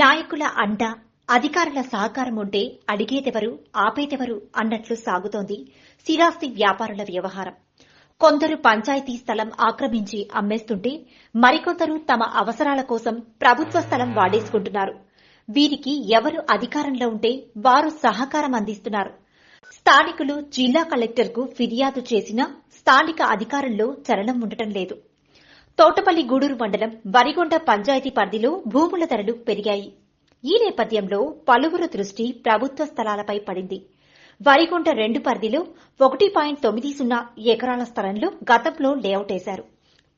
నాయకుల అండ అధికారుల సహకారం ఉంటే అడిగేదెవరు ఆపేదెవరు అన్నట్లు సాగుతోంది స్థిరాస్తి వ్యాపారుల వ్యవహారం. కొందరు పంచాయతీ స్థలం ఆక్రమించి అమ్మేస్తుంటే మరికొందరు తమ అవసరాల కోసం ప్రభుత్వ స్థలం వాడేసుకుంటున్నారు. వీరికి ఎవరు అధికారంలో ఉంటే వారు సహకారం అందిస్తున్నారు. స్థానికులు జిల్లా కలెక్టర్కు ఫిర్యాదు చేసినా స్థానిక అధికారంలో చలనం ఉండటం లేదు. తోటపల్లి గూడూరు మండలం వరిగొండ పంచాయతీ పరిధిలో భూముల ధరలు పెరిగాయి. ఈ నేపథ్యంలో పలువురు దృష్టి ప్రభుత్వ స్థలాలపై పడింది. వరిగొండ రెండు పరిధిలో ఒకటి పాయింట్ తొమ్మిది సున్నా ఎకరాల స్థలంలో గతంలో లేఅవుట్ వేశారు.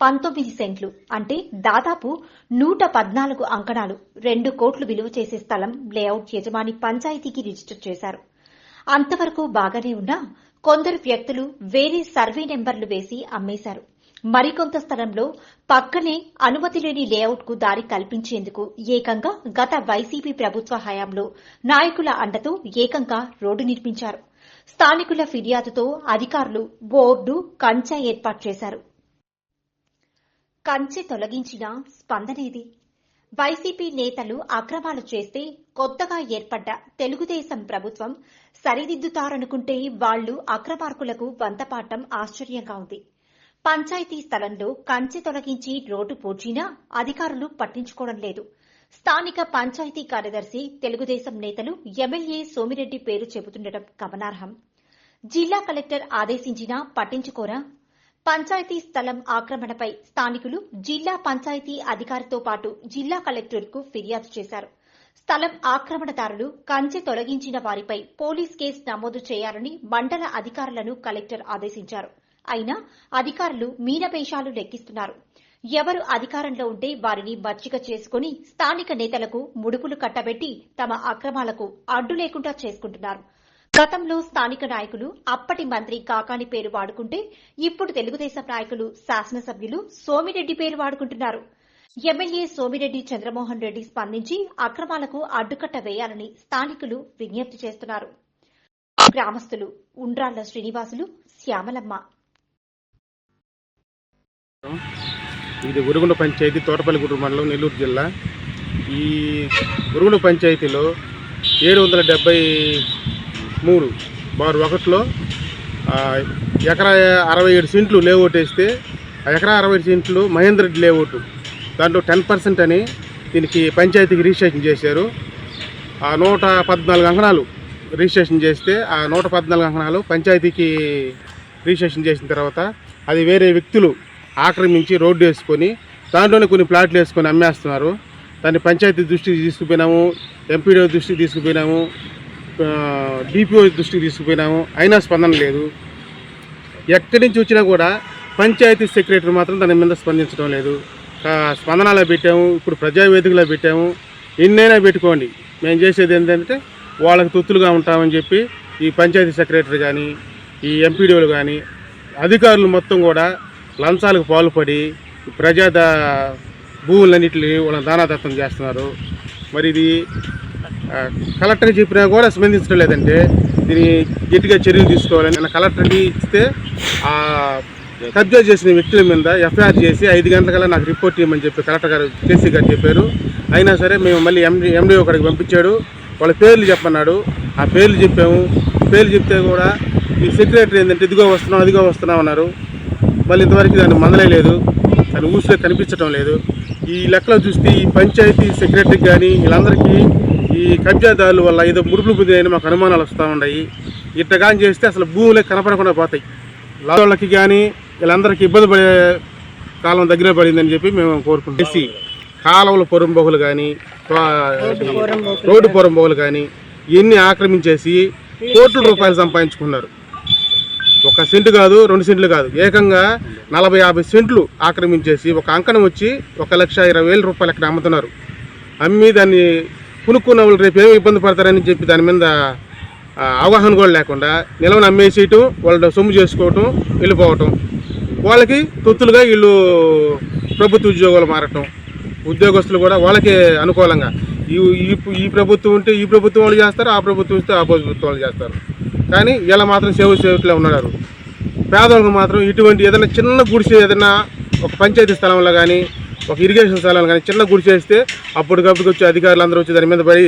పంతొమ్మిది సెంట్లు అంటే దాదాపు నూట పద్నాలుగు అంకణాలు రెండు కోట్లు విలువ చేసే స్థలం లేఅవుట్ యజమాని పంచాయతీకి రిజిస్టర్ చేశారు. అంతవరకు బాగానే ఉన్నా కొందరు వ్యక్తులు వేరే సర్వే నెంబర్లు వేసి అమ్మేశారు. మరికొంత స్థలంలో పక్కనే అనుమతి లేని లేఅవుట్కు దారి కల్పించేందుకు ఏకంగా గత వైసీపీ ప్రభుత్వ హయాంలో నాయకుల అండతో ఏకంగా రోడ్డు నిర్మించారు. స్థానికుల ఫిర్యాదుతో అధికారులు బోర్డు కంచె ఏర్పాటు చేశారు. కంచె తొలగించిన స్పందనేది? వైసీపీ నేతలు అక్రమాలు చేస్తే కొత్తగా ఏర్పడ్డ తెలుగుదేశం ప్రభుత్వం సరిదిద్దుతారనుకుంటే వాళ్ళు అక్రమార్కులకు వంతపాటం ఆశ్చర్యంగా ఉంది. పంచాయతీ స్థలంలో కంచె తొలగించి రోడ్డు పూడ్చినా అధికారులు పట్టించుకోవడం లేదు. స్థానిక పంచాయతీ కార్యదర్శి తెలుగుదేశం నేతలు ఎమ్మెల్యే సోమిరెడ్డి పేరు చెబుతుండటం గమనార్హం. జిల్లా కలెక్టర్ ఆదేశించినా పట్టించుకోరా? పంచాయతీ స్థలం ఆక్రమణపై స్థానికులు జిల్లా పంచాయతీ అధికారితో పాటు జిల్లా కలెక్టర్కు ఫిర్యాదు చేశారు. స్థలం ఆక్రమణదారులు కంచె తొలగించిన వారిపై పోలీస్ కేసు నమోదు చేయాలని మండల అధికారులను కలెక్టర్ ఆదేశించారు. అయినా అధికారులు మీనపేషాలు లెక్కిస్తున్నారు. ఎవరు అధికారంలో ఉంటే వారిని మచ్చిక చేసుకుని స్థానిక నేతలకు ముడుపులు కట్టబెట్టి తమ అక్రమాలకు అడ్డు లేకుండా చేసుకుంటున్నారు. గతంలో స్థానిక నాయకులు అప్పటి మంత్రి కాకాని పేరు వాడుకుంటే ఇప్పుడు తెలుగుదేశం నాయకులు శాసనసభ్యులు సోమిరెడ్డి పేరు వాడుకుంటున్నారు. ఎమ్మెల్యే సోమిరెడ్డి చంద్రమోహన్ రెడ్డి స్పందించి అక్రమాలకు అడ్డుకట్ట వేయాలని స్థానికులు విజ్ఞప్తి చేస్తున్నారు. గ్రామస్తులు ఉండ్రాళ్ళ శ్రీనివాసులు శ్యామలమ్మ. ఇది ఉరుగుండ పంచాయతీ తోటపల్లిగూడూరు మండలం నెల్లూరు జిల్లా. ఈ ఉరుగుండ పంచాయతీలో ఏడు వందల డెబ్బై మూడు బారు ఒకటిలో ఎకరా అరవై ఏడు సెంట్లు లేఅవుట్ వేస్తే ఆ ఎకరా అరవై ఏడు సెంట్లు మహేంద్ర లేఅవుట్. దాంట్లో టెన్ పర్సెంట్ అని దీనికి పంచాయతీకి రిజిస్ట్రేషన్ చేశారు. ఆ నూట పద్నాలుగు అంకణాలు రిజిస్ట్రేషన్ చేస్తే ఆ నూట పద్నాలుగు అంకణాలు పంచాయతీకి రిజిస్ట్రేషన్ చేసిన తర్వాత అది వేరే వ్యక్తులు ఆక్రమించి రోడ్డు వేసుకొని దాంట్లోనే కొన్ని ప్లాట్లు వేసుకొని అమ్మేస్తున్నారు. దాన్ని పంచాయతీ దృష్టికి తీసుకుపోయినాము ఎంపీడీ దృష్టికి తీసుకుపోయినాము డిపిఓ దృష్టికి తీసుకుపోయినాము అయినా స్పందన లేదు. ఎక్కడి నుంచి వచ్చినా కూడా పంచాయతీ సెక్రటరీ మాత్రం దాని మీద స్పందించడం లేదు. స్పందనలో పెట్టాము ఇప్పుడు ప్రజావేదికలో పెట్టాము. ఎన్నైనా పెట్టుకోండి. మేము చేసేది ఏంటంటే వాళ్ళకి తొత్తులుగా ఉంటామని చెప్పి ఈ పంచాయతీ సెక్రటరీ కానీ ఈ ఎంపీడీఓలు కానీ అధికారులు మొత్తం కూడా లంచాలకు పాల్పడి ప్రజా భూములన్నింటినీ వాళ్ళ దానాదత్తం చేస్తున్నారు. మరి ఇది ఆ, కలెక్టర్ చెప్పినా కూడా స్పందించడం లేదంటే దీన్ని గట్టిగా చర్యలు తీసుకోవాలని నేను కలెక్టర్కి ఇస్తే ఆ కబ్జా చేసిన వ్యక్తుల మీద ఎఫ్ఐఆర్ చేసి ఐదు గంటలకల్లా నాకు రిపోర్ట్ ఇవ్వమని చెప్పి కలెక్టర్ గారు కేసీ గారు చెప్పారు. అయినా సరే మేము మళ్ళీ ఎండి ఎండి ఒకడికి పంపించాడు. వాళ్ళ పేర్లు చెప్పన్నాడు ఆ పేర్లు చెప్పాము. పేర్లు చెప్తే కూడా ఈ సెక్రటరీ ఏంటంటే ఇదిగో వస్తున్నాం అదిగో వస్తున్నాం అన్నారు. మళ్ళీ ఇంతవరకు దాన్ని మందలే లేదు దాని ఊసిలో కనిపించడం లేదు. ఈ లెక్కలో చూస్తే ఈ పంచాయతీ సెక్రటరీకి కానీ వీళ్ళందరికీ ఈ కబ్జాదారుల వల్ల ఏదో ముడుపులు పొందినాయని మాకు అనుమానాలు వస్తూ ఉన్నాయి. ఇట్ట కానీ చేస్తే అసలు భూములే కనపడకుండా పోతాయి. వాళ్ళకి కానీ వీళ్ళందరికీ ఇబ్బంది పడే కాలం దగ్గర పడిందని చెప్పి మేము కోరుకుంటాం కాలువల పొరంబొగులు కానీ రోడ్డు పొరంబొగులు కానీ ఇవన్నీ ఆక్రమించేసి కోట్ల రూపాయలు సంపాదించుకున్నారు. ఒక సెంటు కాదు రెండు సెంట్లు కాదు. ఏకంగా నలభై యాభై సెంట్లు ఆక్రమించేసి ఒక అంకణం వచ్చి ఒక లక్ష ఇరవై వేల రూపాయలు అక్కడ అమ్ముతున్నారు. అమ్మి దాన్ని కొనుక్కున్న వాళ్ళు రేపు ఏమి ఇబ్బంది పడతారని చెప్పి దాని మీద అవగాహన కూడా లేకుండా నిలవని అమ్మేసేయటం వాళ్ళ సొమ్ము చేసుకోవటం వెళ్ళిపోవటం. వాళ్ళకి తొత్తులుగా వీళ్ళు ప్రభుత్వ ఉద్యోగాలు మారటం ఉద్యోగస్తులు కూడా వాళ్ళకే అనుకూలంగా. ఈ ఈ ప్రభుత్వం ఉంటే ఈ ప్రభుత్వం వాళ్ళు చేస్తారు ఆ ప్రభుత్వం ఇస్తే ఆ ప్రభుత్వం వాళ్ళు చేస్తారు. కానీ ఇలా మాత్రం సేవ సేవట్లో ఉన్నారు. పేదవాళ్ళకు మాత్రం ఇటువంటి ఏదైనా చిన్న గుడిసె ఏదైనా ఒక పంచాయతీ స్థలంలో కానీ ఒక ఇరిగేషన్ స్థలంలో కానీ చిన్న గుడిసె వేస్తే అప్పటికప్పుడు వచ్చి అధికారులు అందరూ వచ్చి దాని మీద పడి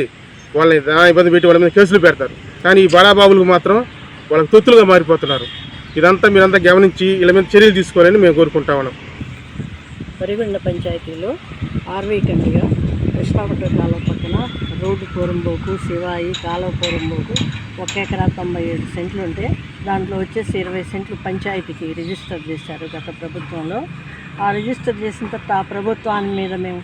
వాళ్ళని ఇబ్బంది పెట్టి వాళ్ళ మీద కేసులు పెడతారు. కానీ ఈ బడాబాబులకు మాత్రం వాళ్ళకి తొత్తులుగా మారిపోతున్నారు. ఇదంతా మీరంతా గమనించి వీళ్ళ మీద చర్యలు తీసుకోవాలని మేము కోరుకుంటా ఉన్నాం. వరిగొండ పంచాయతీలో ఆర్వీ కండిగా కృష్ణాపట్ట కాలువ పక్కన రోడ్డు పూరంబోకు శివాయి కాలువ పూరంబోకు ఒక ఎకరా తొంభై ఏడు సెంట్లు ఉంటే దాంట్లో వచ్చేసి ఇరవై సెంట్లు పంచాయతీకి రిజిస్టర్ చేశారు గత ప్రభుత్వంలో. ఆ రిజిస్టర్ చేసిన తర్వాత ఆ ప్రభుత్వాన్ని మీద మేము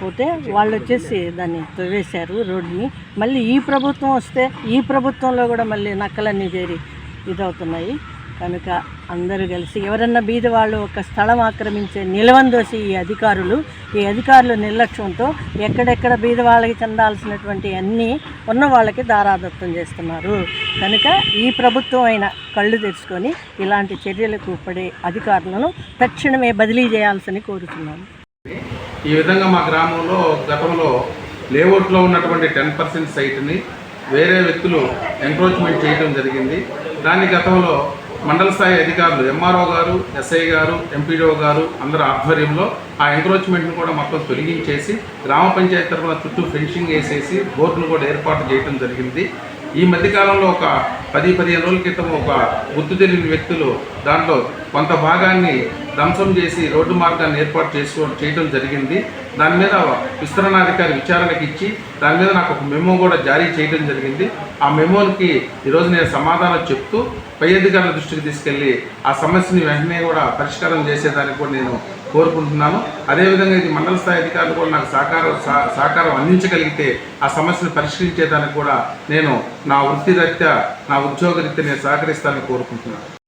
పోతే వాళ్ళు వచ్చేసి దాన్ని తవ్వేశారు రోడ్డుని. మళ్ళీ ఈ ప్రభుత్వం వస్తే ఈ ప్రభుత్వంలో కూడా మళ్ళీ నక్కలన్నీ చేరి ఇదవుతున్నాయి. కనుక అందరూ కలిసి ఎవరన్నా బీద వాళ్ళు ఒక స్థలం ఆక్రమించే నిలవందోసి ఈ అధికారులు ఈ అధికారుల నిర్లక్ష్యంతో ఎక్కడెక్కడ బీద వాళ్ళకి చెందాల్సినటువంటి అన్నీ ఉన్న వాళ్ళకి దారాదత్తం చేస్తున్నారు. కనుక ఈ ప్రభుత్వం అయిన కళ్ళు తెరుచుకొని ఇలాంటి చర్యలకు పడే అధికారులను తక్షణమే బదిలీ చేయాల్సని కోరుతున్నాను. ఈ విధంగా మా గ్రామంలో గతంలో లేఅవుట్లో ఉన్నటువంటి టెన్ పర్సెంట్ సైట్ని వేరే వ్యక్తులు ఎంక్రోచ్మెంట్ చేయడం జరిగింది. దాన్ని గతంలో మండల స్థాయి అధికారులు ఎంఆర్ఓ గారు ఎస్ఐ గారు ఎంపీడీఓ గారు అందరి ఆధ్వర్యంలో ఆ ఎంక్రోచ్మెంట్ను కూడా మొత్తం తొలగించేసి గ్రామ పంచాయతీ తరఫున చుట్టూ ఫెన్సింగ్ వేసేసి బోర్డును కూడా ఏర్పాటు చేయడం జరిగింది. ఈ మధ్యకాలంలో ఒక పది పదిహేను రోజుల క్రితం ఒక గుర్తు తెలియని వ్యక్తులు దాంట్లో కొంత భాగాన్ని ధ్వంసం చేసి రోడ్డు మార్గాన్ని ఏర్పాటు చేసుకో చేయడం జరిగింది. దాని మీద విస్తరణాధికారి విచారణకి ఇచ్చి దాని మీద నాకు ఒక మెమో కూడా జారీ చేయడం జరిగింది. ఆ మెమోకి ఈరోజు నేను సమాధానం చెప్తూ పై అధికారుల దృష్టికి తీసుకెళ్ళి ఆ సమస్యని వెంటనే కూడా పరిష్కారం చేసేదానికి కూడా నేను కోరుకుంటున్నాను. అదేవిధంగా ఇది మండల స్థాయి అధికారులు కూడా నాకు సహకారం సహ- సహకారం అందించగలిగితే ఆ సమస్యను పరిష్కరించేదానికి కూడా నేను నా వృత్తిరీత్యా నా ఉద్యోగరీత్యా నేను సహకరిస్తానని కోరుకుంటున్నాను.